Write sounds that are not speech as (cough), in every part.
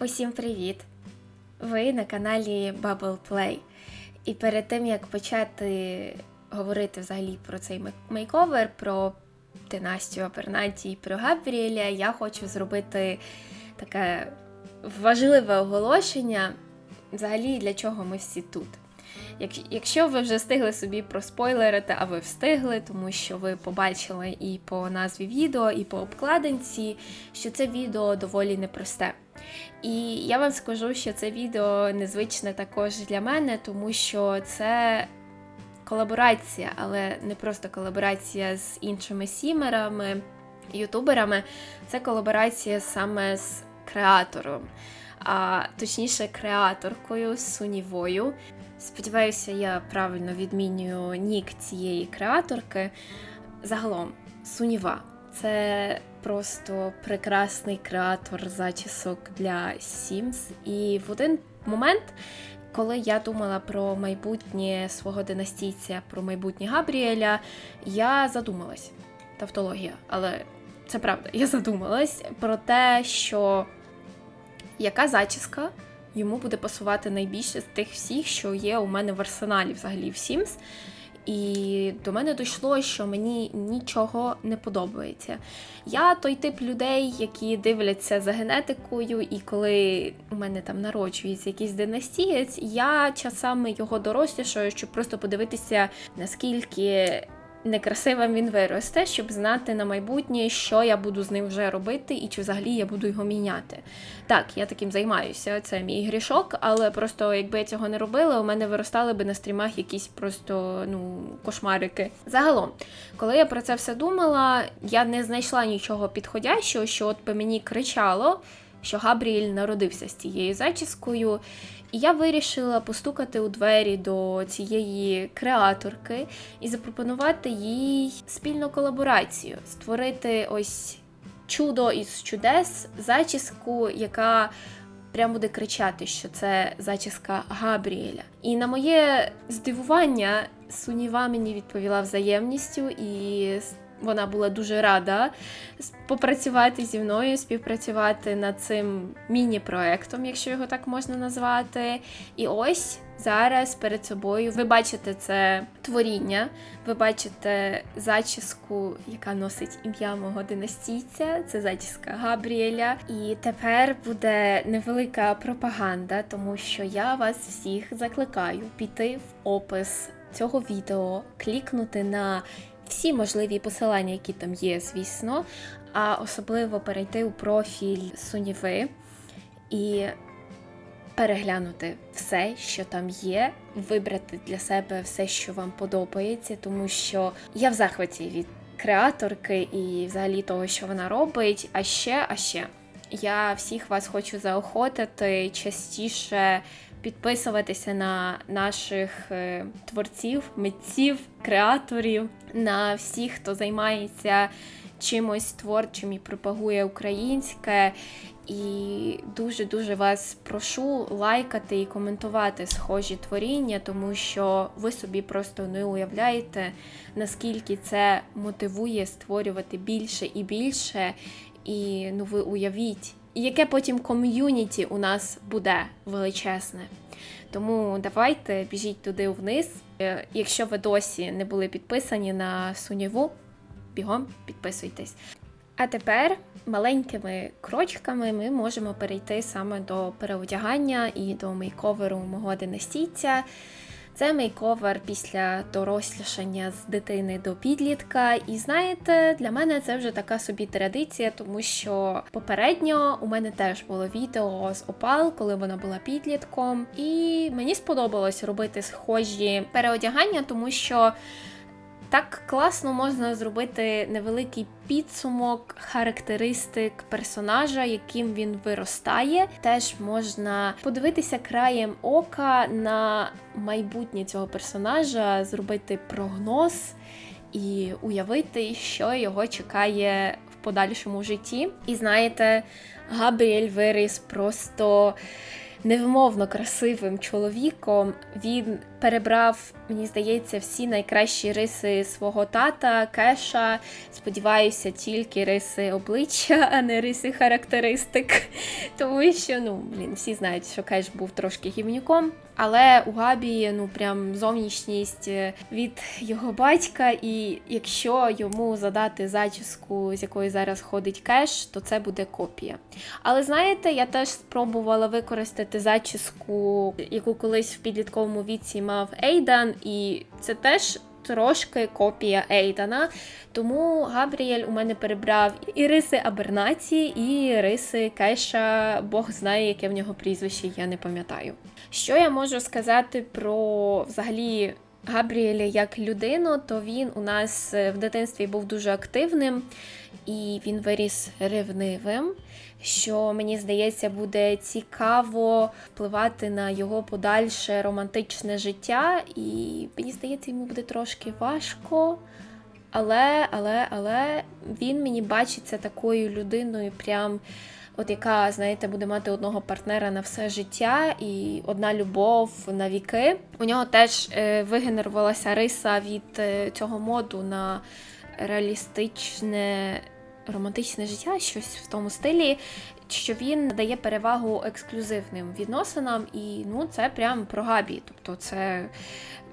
Усім привіт! Ви на каналі Bubble Play. І перед тим як почати говорити взагалі про цей мейковер, про Династію Апернаті і про Габріеля, я хочу зробити таке важливе оголошення. Взагалі, для чого ми всі тут. Як- Якщо ви вже встигли собі проспойлерити, а ви встигли, тому що ви побачили і по назві відео, і по обкладинці, що це відео доволі непросте. І я вам скажу, що це відео незвичне також для мене, тому що це колаборація, але не просто колаборація з іншими сімерами, ютуберами, це колаборація саме з креатором, а точніше, креаторкою Сунівою. Сподіваюся, я правильно відмінюю нік цієї креаторки. Загалом, Суніва це просто прекрасний креатор зачісок для Sims. І в один момент, коли я думала про майбутнє свого династійця, про майбутнє Габріеля, я задумалась. Тавтологія, але це правда, я задумалась про те, що яка зачіска йому буде пасувати найбільше з тих всіх, що є у мене в арсеналі взагалі в Sims. І до мене дійшло, що мені нічого не подобається. Я той тип людей, які дивляться за генетикою, і коли у мене там народжується якийсь династієць, я часами його дорослішаю, щоб просто подивитися, наскільки некрасивим він виросте, щоб знати на майбутнє, що я буду з ним вже робити, і чи взагалі я буду його міняти. Так, я таким займаюся, це мій грішок, але просто якби я цього не робила, у мене виростали би на стрімах якісь просто ну кошмарики. Загалом, коли я про це все думала, я не знайшла нічого підходящого, що от по мені кричало, що Габріель народився з цією зачіскою. І я вирішила постукати у двері до цієї креаторки і запропонувати їй спільну колаборацію, створити ось чудо із чудес, зачіску, яка прям буде кричати, що це зачіска Габріеля. І на моє здивування, Суніва мені відповіла взаємністю, і вона була дуже рада попрацювати зі мною, співпрацювати над цим міні-проектом, якщо його так можна назвати. І ось зараз перед собою ви бачите це творіння, ви бачите зачіску, яка носить ім'я мого династійця. Це зачіска Габріеля. І тепер буде невелика пропаганда, тому що я вас всіх закликаю піти в опис цього відео, клікнути на всі можливі посилання, які там є, звісно, а особливо перейти у профіль Суніви і переглянути все, що там є, вибрати для себе все, що вам подобається, тому що я в захваті від креаторки і взагалі того, що вона робить. А ще, а ще, я всіх вас хочу заохотити частіше підписуватися на наших е, творців, митців, креаторів, на всіх, хто займається чимось творчим і пропагує українське. І дуже-дуже вас прошу лайкати і коментувати схожі творіння, тому що ви собі просто не уявляєте, наскільки це мотивує створювати більше і більше. І ну ви уявіть, яке потім ком'юніті у нас буде величезне. Тому давайте біжіть туди вниз. Е, Якщо ви досі не були підписані на Сунєву, бігом підписуйтесь. А тепер маленькими крочками ми можемо перейти саме до переодягання і до мейковеру мого династійця. Це мейковер після дорослішання з дитини до підлітка. І знаєте, для мене це вже така собі традиція, тому що попередньо у мене теж було відео з Опал, коли вона була підлітком. І мені сподобалось робити схожі переодягання, тому що так класно можна зробити невеликий підсумок характеристик персонажа, яким він виростає. Теж можна подивитися краєм ока на майбутнє цього персонажа, зробити прогноз і уявити, що його чекає в подальшому житті. І знаєте, Габріель виріс просто невимовно красивим чоловіком. Він перебрав, мені здається, всі найкращі риси свого тата, кеша. Сподіваюся, тільки риси обличчя, (laughs) а не риси характеристик. Тому що, ну, блін, всі знають, що кеш був трошки гівнюком. Але у Габі, ну прям зовнішність е, від його батька, і якщо йому задати зачіску, з якої зараз ходить кеш, то це буде копія. Але знаєте, я теж спробувала використати зачіску, яку колись в підлітковому віці мав Ейдан, і це теж. Трошки копія Ейдана, тому Габріель у мене перебрав і риси Абернаті, і риси Кеша. Бог знає, яке в нього прізвище, я не пам'ятаю. Що я можу сказати про взагалі Габріеля як людину, то він у нас е, в дитинстві був дуже активним і він виріс ревнивим. Що мені здається, буде цікаво впливати на його подальше романтичне життя, і мені здається, йому буде трошки важко. Але, але, але він мені бачиться такою людиною, прям от яка, знаєте, буде мати одного партнера на все життя і одна любов на віки. У нього теж е, вигенерувалася риса від е, цього моду на реалістичне романтичне життя, щось в тому стилі. Що він дає перевагу ексклюзивним відносинам, і ну це прям про Габі. Тобто, це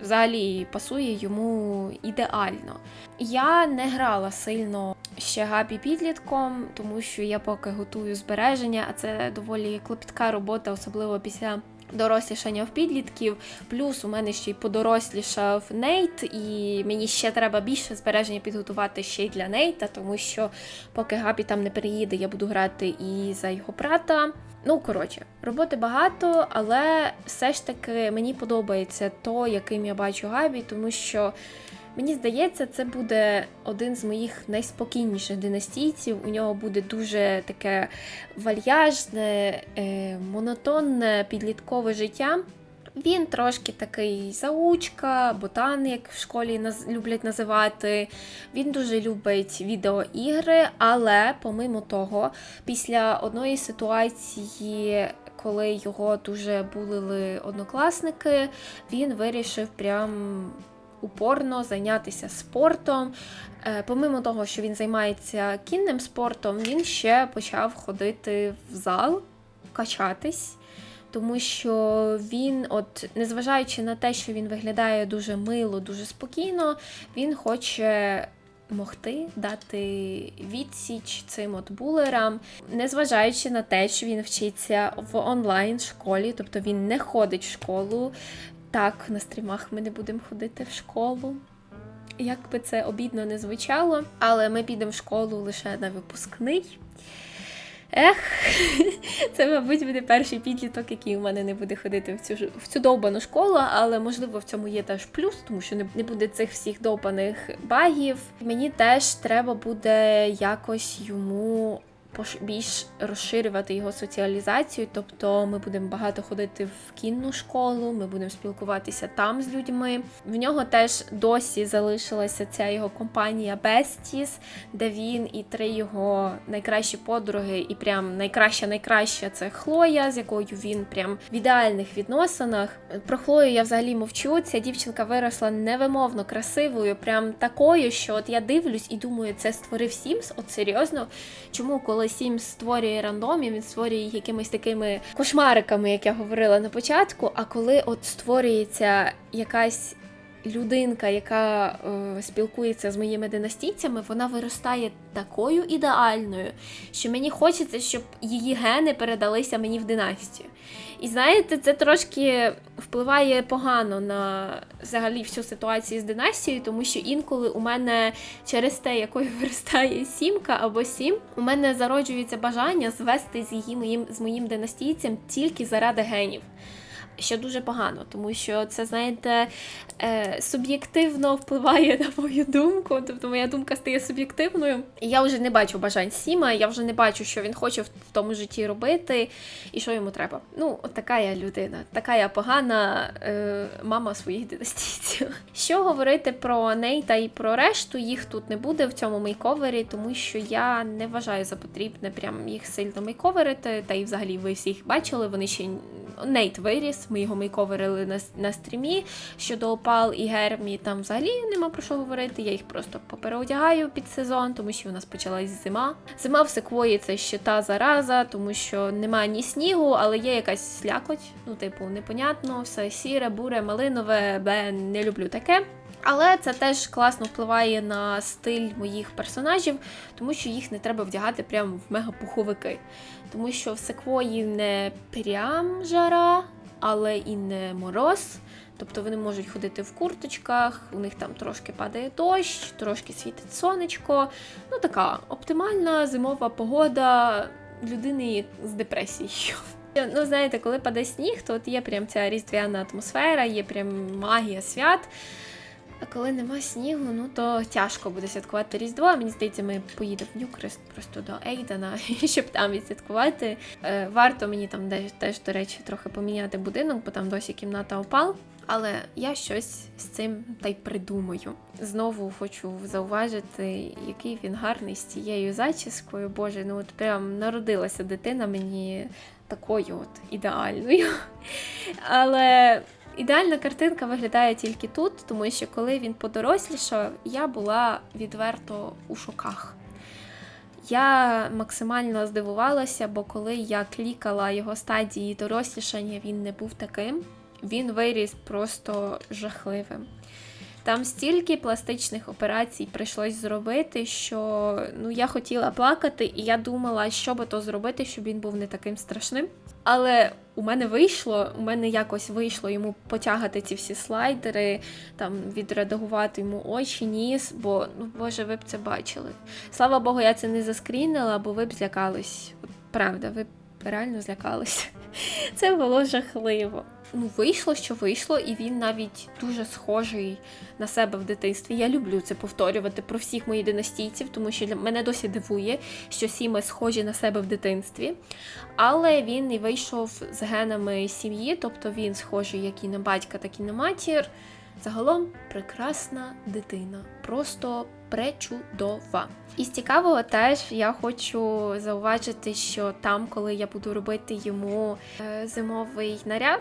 взагалі пасує йому ідеально. Я не грала сильно ще Габі підлітком, тому що я поки готую збереження, а це доволі клопітка робота, особливо після. Дорослішання в підлітків, плюс у мене ще й подорослішав Нейт, і мені ще треба більше збереження підготувати ще й для Нейта, тому що поки Габі там не переїде, я буду грати і за його брата. Ну, коротше, роботи багато, але все ж таки мені подобається то, яким я бачу Габі, тому що мені здається, це буде один з моїх найспокійніших династійців. У нього буде дуже таке вальяжне, е, монотонне підліткове життя. Він трошки такий заучка, ботан, як в школі наз... люблять називати. Він дуже любить відеоігри, але, помимо того, після одної ситуації, коли його дуже булили однокласники, він вирішив прям. Упорно зайнятися спортом. Е, Помимо того, що він займається кінним спортом, він ще почав ходити в зал, качатись тому що він, от незважаючи на те, що він виглядає дуже мило, дуже спокійно, він хоче. Могти дати відсіч цим от булерам, незважаючи на те, що він вчиться в онлайн школі, тобто він не ходить в школу. Так, на стрімах ми не будемо ходити в школу. Як би це обідно не звучало, але ми підемо в школу лише на випускний. Ех, (laughs) це, мабуть, буде перший підліток, який у мене не буде ходити в цю в цю довбану школу, але можливо в цьому є теж плюс, тому що не, буде цих всіх довбаних багів. Мені теж треба буде якось йому більш розширювати його соціалізацію. Тобто ми будемо багато ходити в кінну школу, ми будемо спілкуватися там з людьми. В нього теж досі залишилася ця його компанія Besties, де він і три його найкращі подруги, і прям найкраща найкраща це Хлоя, з якою він прям в ідеальних відносинах. Про Хлою я взагалі мовчу. Ця дівчинка виросла невимовно красивою, прям такою, що от я дивлюсь і думаю, це створив Сімс. От серйозно. Чому, коли Сімс створює рандомів, він створює їх якимись такими кошмариками, як я говорила на початку. А коли от створюється якась людинка, яка е, спілкується з моїми династійцями, вона виростає такою ідеальною, що мені хочеться, щоб її гени передалися мені в династію. І знаєте, це трошки впливає погано на взагалі всю ситуацію з династією, тому що інколи у мене через те, якою (laughs) виростає сімка або сім, у мене зароджується бажання звести з її моїм з моїм династійцем тільки заради генів. Що дуже погано, тому що це, знаєте, е, суб'єктивно впливає на мою думку. Тобто моя думка стає суб'єктивною. Я вже не бачу бажань Сіма, я вже не бачу, що він хоче в тому житті робити і що йому треба. Ну, от така я людина, така я погана е, мама своїх династійців. (laughs) Що говорити про Нейта і про решту, їх тут не буде в цьому мейковері, тому що я не вважаю за потрібне прям їх сильно мейковерити. Та й взагалі ви всіх бачили, вони ще Нейт виріс, ми його мейковерили на, на стрімі. Щодо Опал і Гермі, там взагалі нема про що говорити. Я їх просто попереодягаю під сезон, тому що у нас почалась зима. Зима в секвої це ще та зараза, тому що немає ні снігу, але є якась слякоть. Ну, типу, непонятно, все сіре, буре, малинове, бе, не люблю таке. Але це теж класно впливає на стиль моїх персонажів, тому що їх не треба вдягати прямо в мегапуховики. Тому що в секвої не прям жара, але і не мороз. Тобто вони можуть ходити в курточках, у них там трошки падає дощ, трошки світить сонечко. Ну така оптимальна зимова погода людини з депресією. Ну, знаєте, коли паде сніг, то от є прям ця різдвяна атмосфера, є прям магія свят. Коли нема снігу, ну то тяжко буде святкувати Різдво. Мені здається, ми поїдемо в Ньюкрест просто до Ейдена, (laughs) щоб там відсвяткувати. Е, варто мені там де- теж, до речі, трохи поміняти будинок, бо там досі кімната опал. Але я щось з цим та й придумаю. Знову хочу зауважити, який він гарний з цією зачіскою. Боже, ну от прям народилася дитина мені такою от ідеальною. (laughs) Але ідеальна картинка виглядає тільки тут, тому що коли він подорослішав, я була відверто у шоках. Я максимально здивувалася, бо коли я клікала його стадії дорослішання, він не був таким. Він виріс просто жахливим. Там стільки пластичних операцій прийшлось зробити, що ну, я хотіла плакати, і я думала, що би то зробити, щоб він був не таким страшним. Але у мене вийшло, у мене якось вийшло йому потягати ці всі слайдери, там відредагувати йому очі, ніс, бо ну боже, ви б це бачили. Слава Богу, я це не заскрінила, бо ви б злякались. Правда, ви б реально злякались. (laughs) Це було жахливо. Ну, вийшло, що вийшло, і він навіть дуже схожий на себе в дитинстві. Я люблю це повторювати про всіх моїх династійців, тому що мене досі дивує, що всі ми схожі на себе в дитинстві. Але він і вийшов з генами сім'ї, тобто він схожий як і на батька, так і на матір. Загалом прекрасна дитина, просто пречудова. І з цікавого теж я хочу зауважити, що там, коли я буду робити йому е, зимовий наряд,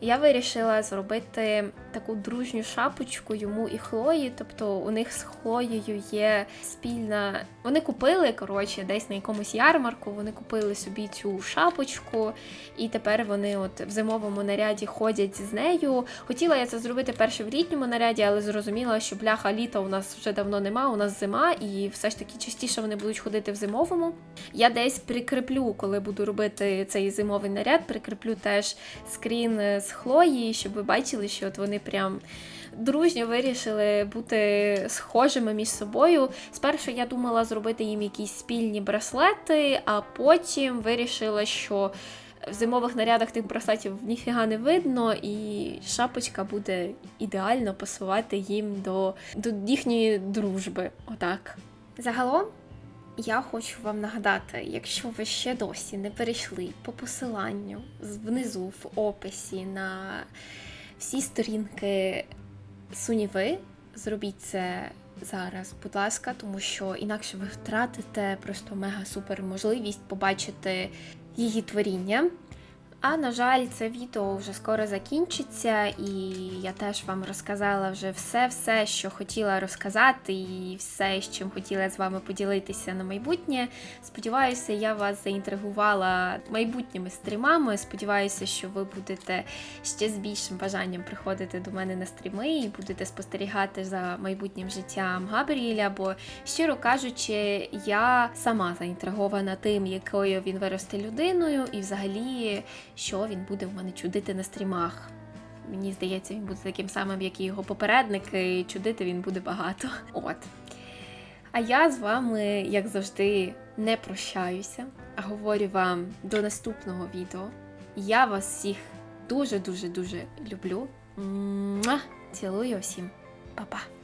я вирішила зробити таку дружню шапочку йому і Хлої. Тобто у них з Хлоєю є спільна. Вони купили коротше десь на якомусь ярмарку. Вони купили собі цю шапочку, і тепер вони от в зимовому наряді ходять з нею. Хотіла я це зробити перше в літньому наряді, але зрозуміла, що бляха літа у нас вже давно нема. У нас зима, і все ж таки частіше вони будуть ходити в зимовому. Я десь прикріплю, коли буду робити цей зимовий наряд, прикріплю теж скрін е, з Хлої, щоб ви бачили, що от вони прям дружньо вирішили бути схожими між собою. Спершу я думала зробити їм якісь спільні браслети, а потім вирішила, що в зимових нарядах тих браслетів ніфіга не видно, і шапочка буде ідеально пасувати їм до, до їхньої дружби. Отак. Загалом. Я хочу вам нагадати, якщо ви ще досі не перейшли по посиланню внизу в описі на всі сторінки Суніви, зробіть це зараз, будь ласка, тому що інакше ви втратите просто мега супер можливість побачити її творіння. А на жаль, це відео вже скоро закінчиться, і я теж вам розказала вже все-все, що хотіла розказати, і все, з чим хотіла з вами поділитися на майбутнє. Сподіваюся, я вас заінтригувала майбутніми стрімами. Сподіваюся, що ви будете ще з більшим бажанням приходити до мене на стріми і будете спостерігати за майбутнім життям Габріеля. Бо, щиро кажучи, я сама заінтригована тим, якою він виросте людиною, і взагалі, що він буде в мене чудити на стрімах. Мені здається, він буде таким самим, як і його попередники, і чудити він буде багато. От. А я з вами, як завжди, не прощаюся, а говорю вам до наступного відео. Я вас всіх дуже-дуже дуже люблю. Цілую всім. Па-па!